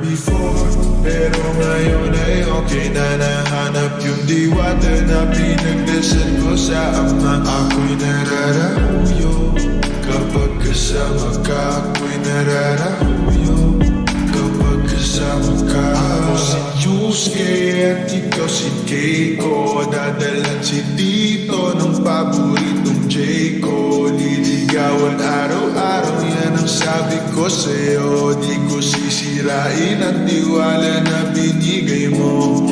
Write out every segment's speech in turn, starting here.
before. Pero ngayon ay okay na nahanap yung diwata na pinagdasal ko sa ama. Ako'y nararahuyo Kapag kasama ka. Ako'y nararahuyo Kapag kasama ka. Ako si Yusuke at ikaw si Keiko. Dadalan si Tito ng paboritong J ko Liligawan araw-araw yan ang sabi ko sa'yo. Di ko sisirain ang tiwala na binigay mo.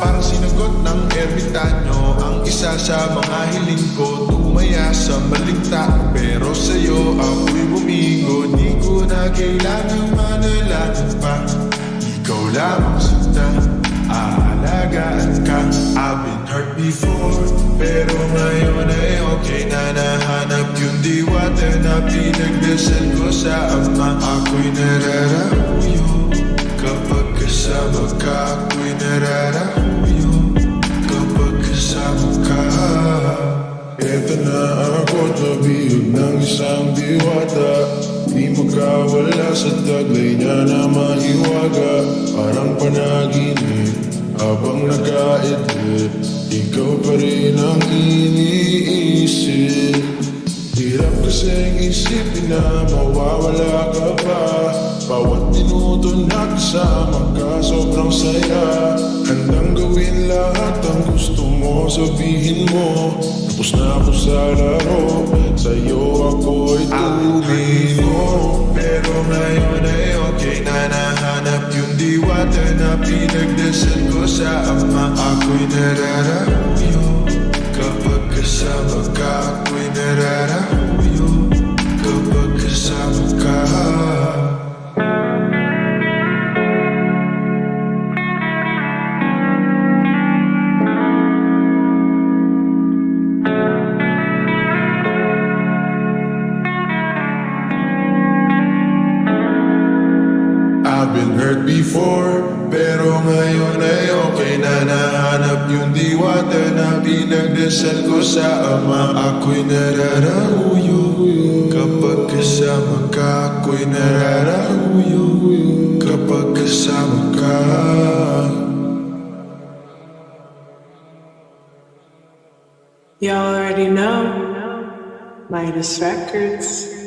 Parang sinagot ng ermitanyo Ang isa sa mga hiling ko. Tumaya sa maligta Pero sa'yo ako'y bumigo. Di ko na kailangang manalangin pa. Ikaw lamang I've been hurt before Pero ngayon ay okay na. Nahanap Yung diwata na pinagdasal ko sa ama. Ako'y nararahuyo Kapag kasama ka. Ako'y nararahuyo Kapag kasama ka. Eto na ako tabiyog ng isang diwata. Di magkawala sa taglay niya na mahiwaga Parang panaginip habang nagkaidlip Ikaw pa rin ang iniisip. Hirap kasing isipin na mawawala ka pa. Bawat minuto na kasama ka sobrang saya. Handang gawin lahat ang gusto mo sabihin mo Tapos na ako sa laro. Sa'yo ako'y tumino Pero ngayon ay okay na nahanap yung diwata na pinagdasal ko sa ama Ako'y nararahuyo Kapag kasama ka ako'y nararahuyo Kapag kasama ka I've been hurt before Pero ngayon ay okay na nahanap yung diwata na pinagdasal ko sa ama Ako'y nararahuyo Kapag kasama ka ako'y nararahuyo Kapag kasama ka You already know. Midas Records.